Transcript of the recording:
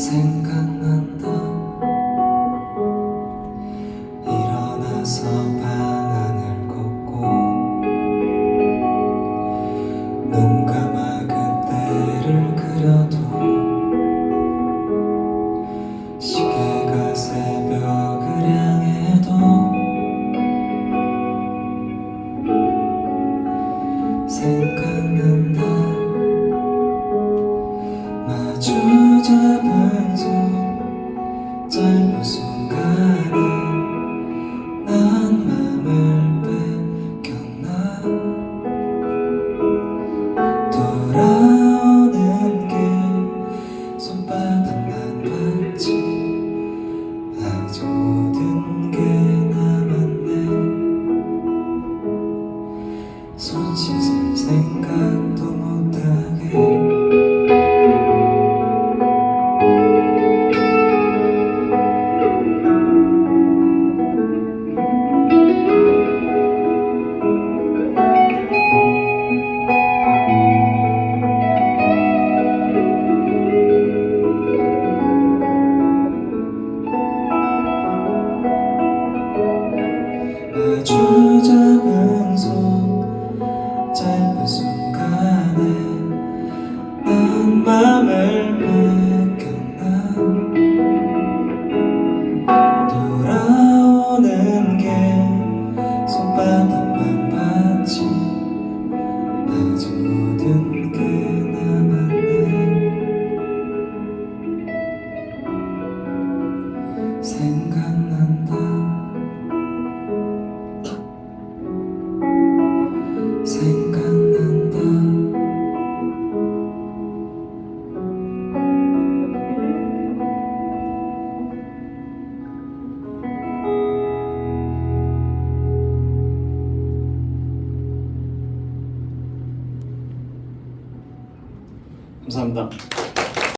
생각난다 일어나서 방안을 걷고 눈 감아 그때를 그려도 시계가 새벽을 향해도 생각난다. 마주 잡 짧 너의 저 작은 짧은 순간에 난 맘을 맡겼나 돌아오는 게 손바닥만 봤지. 아직 모든 게 남았네. 생각 감사합니다.